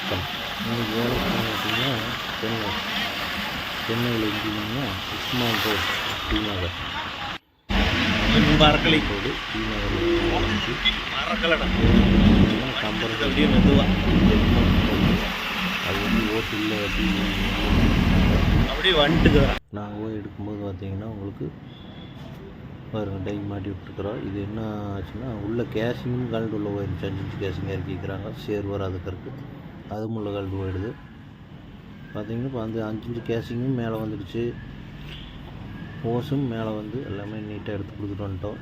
வணக்கம். இன்னைக்கு வேலை பார்த்தீங்கன்னா சென்னை சென்னையில் இருந்தீங்கன்னா உஸ்மான் ரோட் டி நகர் மறக்கலை ரோடு டி நகரில் அப்படியே மெதுவா. அது வந்து ஓட்டு இல்லை அப்படின்னு அப்படியே வந்துட்டு நாங்கள் போய் எடுக்கும்போது பார்த்தீங்கன்னா உங்களுக்கு பாருங்க டை மாட்டி விட்டுருக்குறோம். இது என்ன ஆச்சுன்னா உள்ள கேஷிங்கும் கலண்டு உள்ள போயிடுச்சு அஞ்சு அஞ்சு கேஷிங் இறக்கிக்கிறாங்க சேர் வராதுக்கு இருக்குது அதுவும் உள்ள கலண்டு போயிடுது. பார்த்தீங்கன்னா இப்போ அந்த அஞ்சு கேஷிங்கும் மேலே வந்துடுச்சு. ஓஸும் மேலே வந்து எல்லாமே நீட்டாக எடுத்து கொடுத்துட்டு வந்துட்டோம்.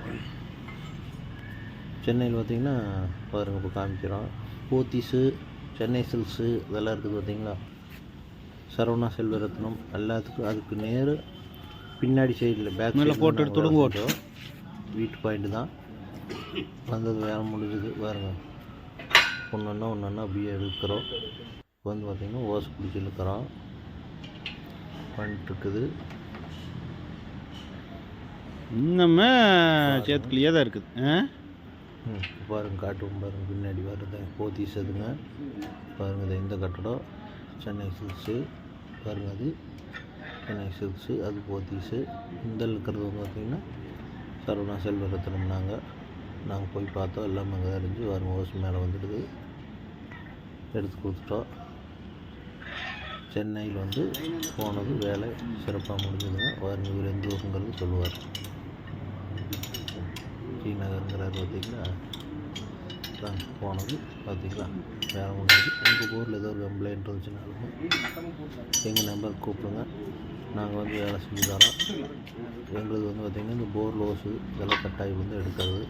சென்னையில் பார்த்தீங்கன்னா பாருங்கள் இப்போ காமிக்கிறோம். போத்தீஸு சென்னை சில்க்ஸு இதெல்லாம் இருக்குது பார்த்தீங்களா சரவணா செல்வரத்னம் எல்லாத்துக்கும் அதுக்கு நேரு பின்னாடி சைடில் பேக் மேல போட்டு எடுத்து விடுங்க. வீட்டு பாயிண்ட் தான். வந்தது வேலை முடிஞ்சுது. பாருங்க. ஒன்று ஒன்றா ஒன்று ஒன்றா அப்படியே இப்போ வந்து பார்த்திங்கன்னா ஓஸ் பிடிச்சி இழுக்கிறோம். பண்ணிட்டுருக்குது. இன்னுமே சேத்துக்குள்ளேயே தான் இருக்குது. ஆ? ம் பாருங்க காட்டுவோம் பாருங்க பின்னாடி வருது. போத்தீஸ் அதுங்க. பாருங்க இது இந்த கட்டடம்? சென்னை சில்க்ஸு. பாருங்க அது சென்னை சில்க்ஸு அது போத்தீஸு. இந்த இருக்கிறது வந்து பார்த்திங்கன்னா சரவணா செல்வரத்னம் நாங்கள் நாங்கள் போய் பார்த்தோம் எல்லாமே அங்கே தான் இருந்துச்சு. வரும் ஓஸ் மேலே வந்துடுது. எடுத்து கொடுத்துட்டோம். சென்னையில் வந்து போனது வேலை சிறப்பாக முடிஞ்சதுங்க. வரும் இவர் எந்த ஊருங்கிறது சொல்லுவார். டி நகருங்கிறார் பார்த்தீங்களா? தான் போனது பார்த்திங்களா? வேலை முடிஞ்சது உங்கள் ஊரில் ஏதோ ஒரு கம்ப்ளைண்ட் இருந்துச்சுனாலும் எங்கள் நம்பர் கூப்பிடுங்க. நாங்கள் வந்து வேலை செஞ்சு தரோம். எங்களுக்கு வந்து பார்த்திங்கன்னா இந்த போர் லோஸு இதெல்லாம் கட்டாயம் வந்து எடுக்கிறது.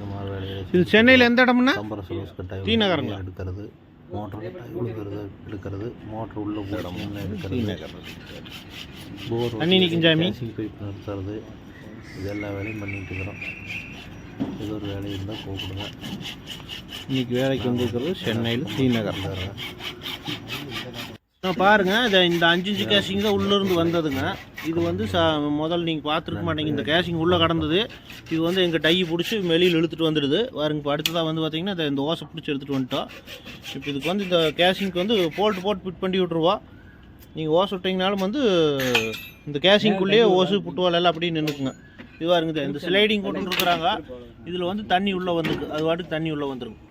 இந்த மாதிரி வேலையை இது சென்னையில் எந்த இடம்னா? கம்பரஸ் லோஸ் கட்டாயி டி நகருங்களா? எடுக்கிறது. மோட்டர் கட்டாயி கொடுக்கறது எடுக்கிறது. மோட்டர் உள்ள போடணும் எடுக்கிறது. போர் தண்ணி நிக்கும் சாமி. பைப் நிறுத்துறது இது எல்லா வேலையும் பண்ணிட்டு இருக்கிறோம். ஏதோ ஒரு வேலை இருந்தால் கூப்பிடுங்க. இன்னைக்கு வேலைக்கு வந்திருக்கிறது சென்னையில் டி நகர். நான் பாருங்க இந்த இந்த அஞ்சு அஞ்சு கேஷிங் தான் உள்ளேருந்து வந்ததுங்க. இது வந்து ச முதல்ல நீங்கள் பார்த்துருக்க மாட்டீங்க. இந்த கேஷிங் உள்ளே கடந்தது. இது வந்து எங்கள் டையை பிடிச்சி வெளியில் இழுத்துட்டு வந்துடுது. பாருங்க இப்போ அடுத்ததாக வந்து பார்த்தீங்கன்னா இந்த- இந்த ஓசை பிடிச்சி எடுத்துகிட்டு வந்துட்டோம். இப்போ இதுக்கு வந்து இந்த கேஷிங்க்கு வந்து போல்ட்டு போட்டு ஃபிட் பண்ணி விட்ருவோம் நீங்கள் ஓசை விட்டிங்கனாலும் வந்து இந்த கேஷிங்குள்ளேயே ஓசு புட்டுவால் எல்லாம் அப்படியே நின்றுக்குங்க இதுவாக இருக்குது இந்த- ஸ்லைடிங் ஸ்லைடிங் போட்டுருக்குறாங்க இதில் வந்து தண்ணி உள்ளே வந்துருக்கு. அது வாட்டுக்கு தண்ணி உள்ளே வந்துருக்கும்